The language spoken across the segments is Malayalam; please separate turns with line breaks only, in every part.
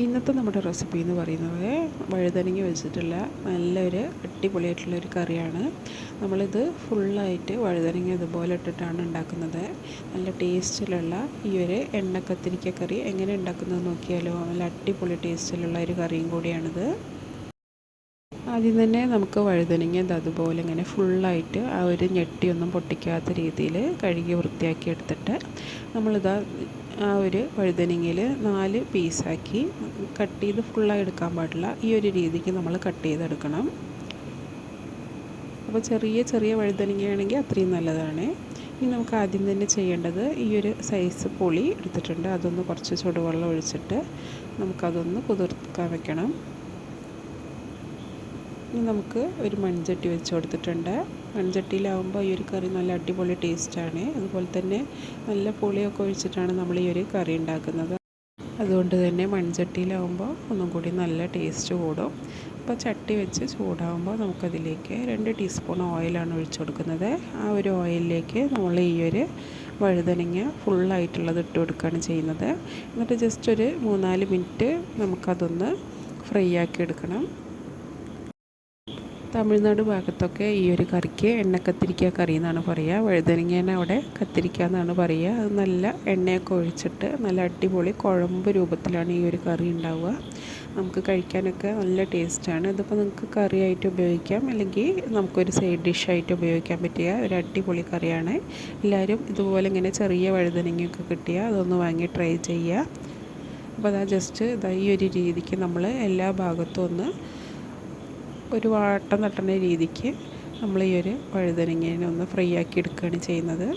ഇന്നത്തെ നമ്മുടെ റെസിപ്പി എന്ന് പറയുന്നത് വഴുതനങ്ങ വെച്ചിട്ടുള്ള നല്ലൊരു അടിപൊളിയായിട്ടുള്ള ഒരു കറിയാണ്. നമ്മളിത് ഫുള്ളായിട്ട് വഴുതനങ്ങ ഇതുപോലെ ഇട്ടിട്ടാണ് ഉണ്ടാക്കുന്നത്. നല്ല ടേസ്റ്റിലുള്ള ഈ ഒരു എണ്ണ കത്തിരിക്ക കറി എങ്ങനെ ഉണ്ടാക്കുന്നത് നോക്കിയാലോ? നല്ല അടിപൊളി ടേസ്റ്റിലുള്ള ഒരു കറിയും കൂടിയാണിത്. ആദ്യം തന്നെ നമുക്ക് വഴുതനങ്ങ അതുപോലെ ഇങ്ങനെ ഫുള്ളായിട്ട് ആ ഒരു ഞെട്ടിയൊന്നും പൊട്ടിക്കാത്ത രീതിയിൽ കഴുകി വൃത്തിയാക്കി എടുത്തിട്ട് നമ്മളിതാ ആ ഒരു വഴുതനങ്ങയിൽ നാല് പീസാക്കി കട്ട് ചെയ്ത് ഫുള്ളായി എടുക്കാൻ പാടില്ല. ഈ ഒരു രീതിക്ക് നമ്മൾ കട്ട് ചെയ്തെടുക്കണം. അപ്പോൾ ചെറിയ ചെറിയ വഴുതനങ്ങയാണെങ്കിൽ അത്രയും നല്ലതാണ്. ഇനി നമുക്ക് ആദ്യം തന്നെ ചെയ്യേണ്ടത് ഈ ഒരു സൈസ് പൊളി എടുത്തിട്ടുണ്ട്. അതൊന്ന് കുറച്ച് ചുടുവെള്ളം ഒഴിച്ചിട്ട് നമുക്കതൊന്ന് കുതിർക്കാൻ വെക്കണം. ഇനി നമുക്ക് ഒരു മൺചട്ടി വെച്ച് കൊടുത്തിട്ടുണ്ട്. മൺചട്ടിയിലാവുമ്പോൾ ഈ ഒരു കറി നല്ല അടിപൊളി ടേസ്റ്റാണ്. അതുപോലെ തന്നെ നല്ല പുളിയൊക്കെ ഒഴിച്ചിട്ടാണ് നമ്മൾ ഈ ഒരു കറി ഉണ്ടാക്കുന്നത്. അതുകൊണ്ട് തന്നെ മൺചട്ടിയിലാവുമ്പോൾ ഒന്നും കൂടി നല്ല ടേസ്റ്റ് കൂടും. അപ്പോൾ ചട്ടി വെച്ച് ചൂടാവുമ്പോൾ നമുക്കതിലേക്ക് രണ്ട് ടീസ്പൂൺ ഓയിലാണ് ഒഴിച്ചു കൊടുക്കുന്നത്. ആ ഒരു ഓയിലിലേക്ക് നമ്മൾ ഈ ഒരു വഴുതനങ്ങ ഫുള്ളായിട്ടുള്ളത് ഇട്ട് കൊടുക്കുകയാണ് ചെയ്യുന്നത്. എന്നിട്ട് ജസ്റ്റ് ഒരു മൂന്നാൽ മിനിറ്റ് നമുക്കതൊന്ന് ഫ്രൈ ആക്കി എടുക്കണം. തമിഴ്നാട് ഭാഗത്തൊക്കെ ഈ ഒരു കറിക്ക് എണ്ണ കത്തിരിക്ക കറി എന്നാണ് പറയുക. വഴുതനങ്ങേനെ അവിടെ കത്തിരിക്ക എന്നാണ് പറയുക. അത് നല്ല എണ്ണയൊക്കെ ഒഴിച്ചിട്ട് നല്ല അടിപൊളി കുഴമ്പ് രൂപത്തിലാണ് ഈ ഒരു കറി ഉണ്ടാവുക. നമുക്ക് കഴിക്കാനൊക്കെ നല്ല ടേസ്റ്റാണ് ഇതിപ്പോൾ നമുക്ക് കറിയായിട്ട് ഉപയോഗിക്കാം. അല്ലെങ്കിൽ നമുക്കൊരു സൈഡ് ഡിഷായിട്ട് ഉപയോഗിക്കാൻ പറ്റിയ ഒരു അടിപൊളി കറിയാണ്. എല്ലാവരും ഇതുപോലെ ഇങ്ങനെ ചെറിയ വഴുതനങ്ങയൊക്കെ കിട്ടിയാൽ അതൊന്ന് വാങ്ങി ട്രൈ ചെയ്യുക. അപ്പോൾ അതാ ജസ്റ്റ് ഇതാ ഈ ഒരു രീതിക്ക് നമ്മൾ എല്ലാ ഭാഗത്തും ഒന്ന് ഒരു വാട്ടം തട്ടുന്ന രീതിക്ക് നമ്മൾ ഈ ഒരു വഴുതനങ്ങേനെ ഒന്ന് ഫ്രൈ ആക്കി എടുക്കുകയാണ് ചെയ്യുന്നത്.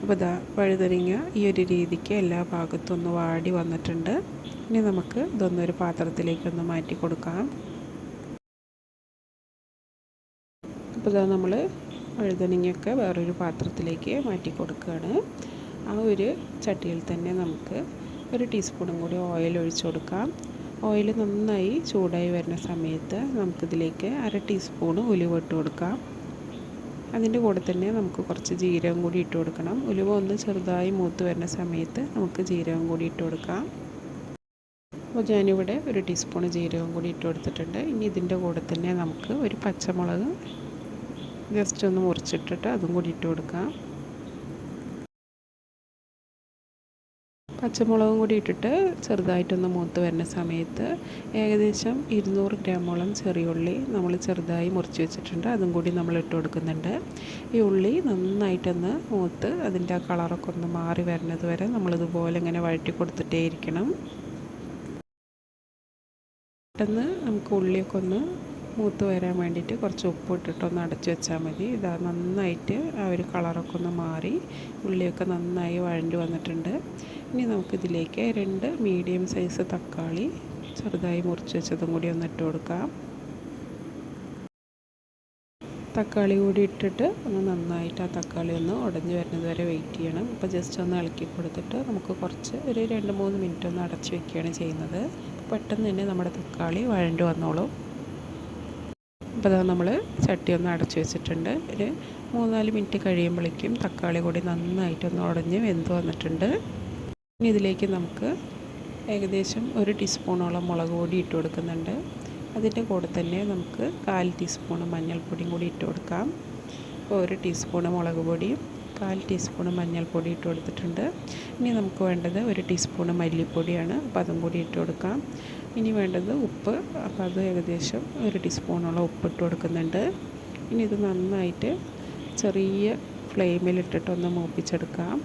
അപ്പോൾ ഇതാ വഴുതനങ്ങ ഈ ഒരു രീതിക്ക് എല്ലാ ഭാഗത്തും ഒന്ന് വാടി വന്നിട്ടുണ്ട്. ഇനി നമുക്ക് ഇതൊന്നൊരു പാത്രത്തിലേക്കൊന്ന് മാറ്റി കൊടുക്കാം. അപ്പോൾ ഇതാ നമ്മൾ വഴുതനങ്ങയൊക്കെ വേറൊരു പാത്രത്തിലേക്ക് മാറ്റി കൊടുക്കുകയാണ്. ആ ഒരു ചട്ടിയിൽ തന്നെ നമുക്ക് ഒരു ടീസ്പൂണും കൂടി ഓയിൽ ഒഴിച്ചു കൊടുക്കാം. ഓയിൽ നന്നായി ചൂടായി വരുന്ന സമയത്ത് നമുക്കിതിലേക്ക് അര ടീസ്പൂണ് ഉലുവ ഇട്ട് കൊടുക്കാം. അതിന്റെ കൂടെ തന്നെ നമുക്ക് കുറച്ച് ജീരകം കൂടി ഇട്ട് കൊടുക്കണം. ഉലുവ ഒന്ന് ചെറുതായി മൂത്ത് വരുന്ന സമയത്ത് നമുക്ക് ജീരകം കൂടി ഇട്ട് കൊടുക്കാം. അപ്പോൾ ഞാനിവിടെ ഒരു ടീസ്പൂൺ ജീരകം കൂടി ഇട്ട് കൊടുത്തിട്ടുണ്ട്. ഇനി ഇതിന്റെ കൂടെ തന്നെ നമുക്ക് ഒരു പച്ചമുളക് ജസ്റ്റ് ഒന്ന് മുറിച്ചിട്ടിട്ട് അതും കൂടി ഇട്ട് കൊടുക്കാം. പച്ചമുളകും കൂടി ഇട്ടിട്ട് ചെറുതായിട്ടൊന്ന് മൂത്ത് വരുന്ന സമയത്ത് ഏകദേശം ഇരുന്നൂറ് ഗ്രാമോളം ചെറിയ ഉള്ളി നമ്മൾ ചെറുതായി മുറിച്ച് വെച്ചിട്ടുണ്ട്. അതും കൂടി നമ്മൾ ഇട്ട് കൊടുക്കുന്നുണ്ട്. ഈ ഉള്ളി നന്നായിട്ടൊന്ന് മൂത്ത് അതിന്റെ ആ കളറൊക്കെ ഒന്ന് മാറി വരുന്നത് വരെ നമ്മളിതുപോലെ ഇങ്ങനെ വഴറ്റി കൊടുത്തിട്ടേ ഇരിക്കണം. പെട്ടെന്ന് നമുക്ക് ഉള്ളിയൊക്കെ ഒന്ന് മൂത്ത് വരാൻ വേണ്ടിയിട്ട് കുറച്ച് ഉപ്പ് ഇട്ടിട്ടൊന്ന് അടച്ച് വെച്ചാൽ മതി. ഇതാ നന്നായിട്ട് ആ ഒരു കളറൊക്കെ ഒന്ന് മാറി ഉള്ളിയൊക്കെ നന്നായി വഴണ്ടി വന്നിട്ടുണ്ട്. ഇനി നമുക്കിതിലേക്ക് രണ്ട് മീഡിയം സൈസ് തക്കാളി ചെറുതായി മുറിച്ച് വെച്ചതും കൂടി ഒന്ന് ഇട്ട് കൊടുക്കാം. തക്കാളി കൂടി ഇട്ടിട്ട് ഒന്ന് നന്നായിട്ട് ആ തക്കാളി ഒന്ന് ഉടഞ്ഞ് വരുന്നത് വരെ വെയിറ്റ് ചെയ്യണം. ഇപ്പോൾ ജസ്റ്റ് ഒന്ന് ഇളക്കി കൊടുത്തിട്ട് നമുക്ക് കുറച്ച് ഒരു രണ്ട് മൂന്ന് മിനിറ്റ് ഒന്ന് അടച്ച് വെക്കുകയാണ് ചെയ്യുന്നത്. പെട്ടെന്ന് തന്നെ നമ്മുടെ തക്കാളി വഴണ്ടു വന്നോളും. അപ്പോൾ അത് നമ്മൾ ചട്ടി ഒന്ന് അടച്ചു വെച്ചിട്ടുണ്ട്. ഒരു മൂന്നാൽ മിനിറ്റ് കഴിയുമ്പോഴേക്കും തക്കാളി കൂടി നന്നായിട്ടൊന്ന് ഉടഞ്ഞ് വെന്ത് വന്നിട്ടുണ്ട്. ഇനി ഇതിലേക്ക് നമുക്ക് ഏകദേശം ഒരു ടീസ്പൂണോളം മുളക് പൊടി ഇട്ട് കൊടുക്കുന്നുണ്ട്. അതിന്റെ കൂടെ തന്നെ നമുക്ക് കാൽ ടീസ്പൂൺ മഞ്ഞൾപ്പൊടിയും കൂടി ഇട്ട് കൊടുക്കാം. ഒരു ടീസ്പൂൺ മുളക് പൊടിയും കാൽ ടീസ്പൂൺ മഞ്ഞൾപ്പൊടി ഇട്ട് കൊടുത്തിട്ടുണ്ട്. ഇനി നമുക്ക് വേണ്ടത് ഒരു ടീസ്പൂൺ മല്ലിപ്പൊടിയാണ്. അപ്പോൾ അതും കൂടി ഇട്ട് കൊടുക്കാം. ഇനി വേണ്ടത് ഉപ്പ്. അപ്പോൾ അത് ഏകദേശം ഒരു ടീസ്പൂണോളം ഉപ്പ് ഇട്ട് കൊടുക്കുന്നുണ്ട്. ഇനി ഇത് നന്നായിട്ട് ചെറിയ ഫ്ലെയിമിലിട്ടിട്ടൊന്ന് മൂപ്പിച്ചെടുക്കാം.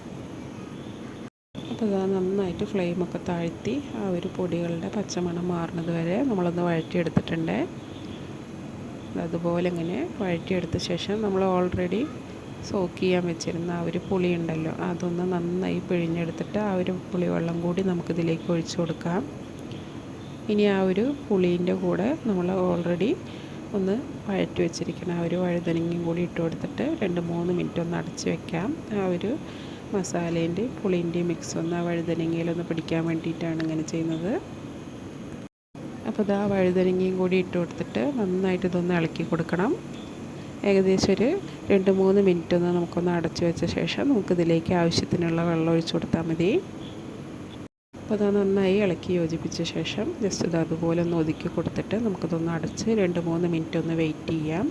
അപ്പോൾ അത് നന്നായിട്ട് ഫ്ലെയിമൊക്കെ താഴ്ത്തി ആ ഒരു പൊടികളുടെ പച്ചമണം മാറുന്നത് വരെ നമ്മളൊന്ന് വഴറ്റിയെടുത്തിട്ടുണ്ട്. അതുപോലെ ഇങ്ങനെ വഴറ്റിയെടുത്ത ശേഷം നമ്മൾ ഓൾറെഡി സോക്ക് ചെയ്യാൻ വെച്ചിരുന്ന ആ ഒരു പുളി ഉണ്ടല്ലോ അതൊന്ന് നന്നായി പിഴിഞ്ഞെടുത്തിട്ട് ആ ഒരു പുളിവെള്ളം കൂടി നമുക്കിതിലേക്ക് ഒഴിച്ചു കൊടുക്കാം. ഇനി ആ ഒരു പുളീന്റെ കൂടെ നമ്മൾ ഓൾറെഡി ഒന്ന് വഴറ്റി വെച്ചിരിക്കണം ആ ഒരു വഴുതനങ്ങയും കൂടി ഇട്ട് കൊടുത്തിട്ട് രണ്ട് മൂന്ന് മിനിറ്റ് ഒന്ന് അടച്ച് വെക്കാം. ആ ഒരു മസാലേന്റെയും പുളീന്റെയും മിക്സ് ഒന്ന് ആ വഴുതനങ്ങയിലൊന്ന് പിടിക്കാൻ വേണ്ടിയിട്ടാണ് ഇങ്ങനെ ചെയ്യുന്നത്. അപ്പോൾ ഇതാ വഴുതനങ്ങയും കൂടി ഇട്ട് കൊടുത്തിട്ട് നന്നായിട്ട് ഇതൊന്ന് ഇളക്കി കൊടുക്കണം. ഏകദേശം ഒരു രണ്ട് മൂന്ന് മിനിറ്റ് ഒന്ന് നമുക്കൊന്ന് അടച്ചു വെച്ച ശേഷം നമുക്ക് ഇതിലേക്ക് ആവശ്യത്തിനുള്ള വെള്ളം ഒഴിച്ചു കൊടുത്താൽ മതി. അപ്പോൾ അത് നന്നായി ഇളക്കി യോജിപ്പിച്ച ശേഷം ജസ്റ്റ് ഇത് അതുപോലെ ഒന്ന് ഒതുക്കി കൊടുത്തിട്ട് നമുക്കതൊന്ന് അടച്ച് രണ്ട് മൂന്ന് മിനിറ്റ് ഒന്ന് വെയിറ്റ് ചെയ്യാം.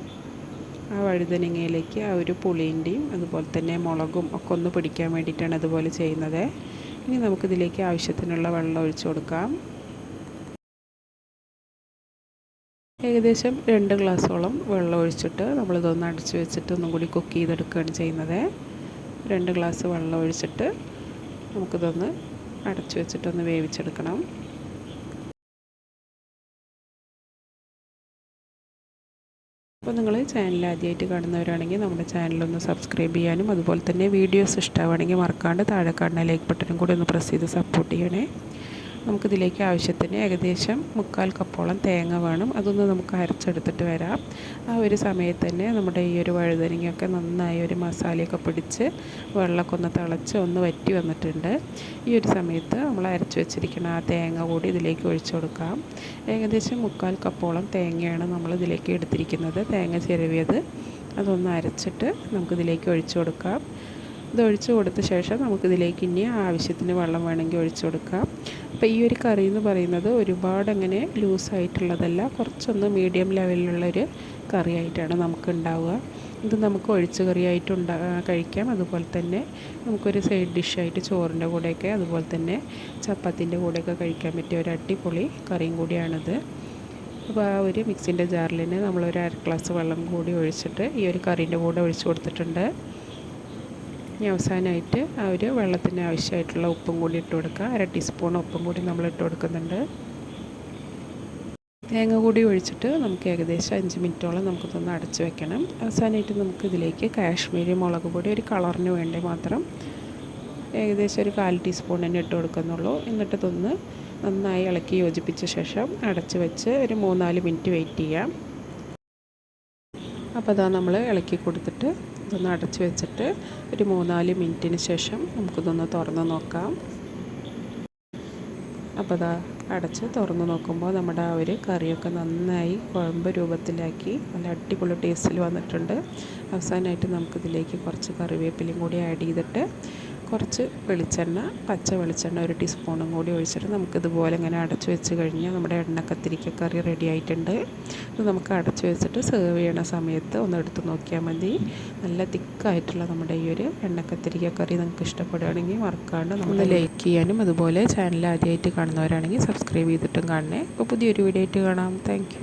ആ വഴുതനങ്ങയിലേക്ക് ആ ഒരു പുളിന്റെയും അതുപോലെ തന്നെ മുളകും ഒക്കെ ഒന്ന് പിടിക്കാൻ വേണ്ടിയിട്ടാണ് അതുപോലെ ചെയ്യുന്നത്. ഇനി നമുക്കിതിലേക്ക് ആവശ്യത്തിനുള്ള വെള്ളം ഒഴിച്ചു കൊടുക്കാം. ഏകദേശം രണ്ട് ഗ്ലാസ്സോളം വെള്ളം ഒഴിച്ചിട്ട് നമ്മളിതൊന്ന് അടച്ച് വെച്ചിട്ട് ഒന്നും കൂടി കുക്ക് ചെയ്തെടുക്കുകയാണ് ചെയ്യുന്നത്. രണ്ട് ഗ്ലാസ് വെള്ളം ഒഴിച്ചിട്ട് നമുക്കിതൊന്ന് അടച്ചു വെച്ചിട്ടൊന്ന് വേവിച്ചെടുക്കണം. അപ്പോൾ നിങ്ങൾ ചാനൽ ആദ്യമായിട്ട് കാണുന്നവരാണെങ്കിൽ നമ്മുടെ ചാനലൊന്ന് സബ്സ്ക്രൈബ് ചെയ്യാനും അതുപോലെ തന്നെ വീഡിയോസ് ഇഷ്ടമാണെങ്കിൽ മറക്കാണ്ട് താഴെ കാണുന്ന ലൈക്ക് ബട്ടനും കൂടി ഒന്ന് പ്രസ് ചെയ്ത് സപ്പോർട്ട് ചെയ്യണേ. നമുക്കിതിലേക്ക് ആവശ്യത്തിന് ഏകദേശം മുക്കാൽ കപ്പോളം തേങ്ങ വേണം. അതൊന്ന് നമുക്ക് അരച്ചെടുത്തിട്ട് വരാം. ആ ഒരു സമയത്ത് തന്നെ നമ്മുടെ ഈ ഒരു വഴുതനങ്ങയൊക്കെ നന്നായി ഒരു മസാലയൊക്കെ പിടിച്ച് വെള്ളമൊക്കെ ഒന്ന് തിളച്ച് ഒന്ന് വറ്റി വന്നിട്ടുണ്ട്. ഈ ഒരു സമയത്ത് നമ്മൾ അരച്ച് വെച്ചിരിക്കുന്ന ആ തേങ്ങ കൂടി ഇതിലേക്ക് ഒഴിച്ചു കൊടുക്കാം. ഏകദേശം മുക്കാൽ കപ്പോളം തേങ്ങയാണ് നമ്മൾ ഇതിലേക്ക് എടുത്തിരിക്കുന്നത്. തേങ്ങ ചിരവിയത്. അതൊന്ന് അരച്ചിട്ട് നമുക്കിതിലേക്ക് ഒഴിച്ചു കൊടുക്കാം. ഇത് ഒഴിച്ചു കൊടുത്ത ശേഷം നമുക്കിതിലേക്ക് ഇനി ആവശ്യത്തിന് വെള്ളം വേണമെങ്കിൽ ഒഴിച്ചു കൊടുക്കാം. അപ്പോൾ ഈ ഒരു കറി എന്ന് പറയുന്നത് ഒരുപാട് അങ്ങനെ ലൂസായിട്ടുള്ളതല്ല കുറച്ചൊന്ന് മീഡിയം ലെവലിലുള്ളൊരു കറിയായിട്ടാണ് നമുക്ക് ഉണ്ടാവുക ഇത് നമുക്ക് ഒഴിച്ച് കറിയായിട്ട് ഉണ്ടാ കഴിക്കാം. അതുപോലെ തന്നെ നമുക്കൊരു സൈഡ് ഡിഷായിട്ട് ചോറിന്റെ കൂടെയൊക്കെ അതുപോലെ തന്നെ ചപ്പാത്തിന്റെ കൂടെയൊക്കെ കഴിക്കാൻ പറ്റിയ ഒരു അടിപൊളി കറിയും കൂടിയാണിത്. അപ്പോൾ ആ ഒരു മിക്സിന്റെ ജാറിൽ തന്നെ നമ്മളൊരു അര ഗ്ലാസ് വെള്ളം കൂടി ഒഴിച്ചിട്ട് ഈ ഒരു കറീന്റെ കൂടെ ഒഴിച്ച് കൊടുത്തിട്ടുണ്ട്. ഇനി അവസാനമായിട്ട് ആ ഒരു വെള്ളത്തിന് ആവശ്യമായിട്ടുള്ള ഉപ്പും കൂടി ഇട്ട് കൊടുക്കുക. അര ടീസ്പൂൺ ഉപ്പും കൂടി നമ്മൾ ഇട്ട് കൊടുക്കുന്നുണ്ട്. തേങ്ങ കൂടി ഒഴിച്ചിട്ട് നമുക്ക് ഏകദേശം അഞ്ച് മിനിറ്റോളം നമുക്കിതൊന്ന് അടച്ച് വെക്കണം. അവസാനമായിട്ട് നമുക്ക് ഇതിലേക്ക് കാശ്മീരി മുളക് പൊടി ഒരു കളറിന് വേണ്ടി മാത്രം ഏകദേശം ഒരു കാൽ ടീസ്പൂൺ തന്നെ ഇട്ട് കൊടുക്കുന്നുള്ളൂ. എന്നിട്ട് ഇതൊന്ന് നന്നായി ഇളക്കി യോജിപ്പിച്ച ശേഷം അടച്ച് വെച്ച് ഒരു മൂന്നാൽ മിനിറ്റ് വെയിറ്റ് ചെയ്യാം. അപ്പോൾ അതാ നമ്മൾ ഇളക്കി കൊടുത്തിട്ട് ഇതൊന്ന് അടച്ചു വെച്ചിട്ട് ഒരു മൂന്നാൽ മിനിറ്റിന് ശേഷം നമുക്കിതൊന്ന് തുറന്ന് നോക്കാം. അപ്പോൾ അതാ അടച്ച് തുറന്ന് നോക്കുമ്പോൾ നമ്മുടെ ആ ഒരു കറിയൊക്കെ നന്നായി കുഴമ്പ് രൂപത്തിലാക്കി നല്ല അടിപൊളി ടേസ്റ്റിൽ വന്നിട്ടുണ്ട്. അവസാനമായിട്ട് നമുക്കിതിലേക്ക് കുറച്ച് കറിവേപ്പിലയും കൂടി ആഡ് ചെയ്തിട്ട് കുറച്ച് വെളിച്ചെണ്ണ പച്ച വെളിച്ചെണ്ണ ഒരു ടീസ്പൂണും കൂടി ഒഴിച്ചിട്ട് നമുക്കിതുപോലെ ഇങ്ങനെ അടച്ചു വെച്ച് കഴിഞ്ഞാൽ നമ്മുടെ എണ്ണ കത്തിരിക്ക കറി റെഡി ആയിട്ടുണ്ട്. ഇത് നമുക്ക് അടച്ചു വെച്ചിട്ട് സെർവ് ചെയ്യണ സമയത്ത് ഒന്ന് എടുത്ത് നോക്കിയാൽ മതി. നല്ല തിക്കായിട്ടുള്ള നമ്മുടെ ഈ ഒരു എണ്ണ കത്തിരിക്ക കറി നിങ്ങൾക്ക് ഇഷ്ടപ്പെടുകയാണെങ്കിൽ മറക്കാണ്ട് നമ്മൾ ലൈക്ക് ചെയ്യാനും അതുപോലെ ചാനൽ ആദ്യമായിട്ട് കാണുന്നവരാണെങ്കിൽ സബ്സ്ക്രൈബ് ചെയ്തിട്ടും കാണണേ. അപ്പോൾ പുതിയൊരു വീഡിയോ ആയിട്ട് കാണാം. താങ്ക്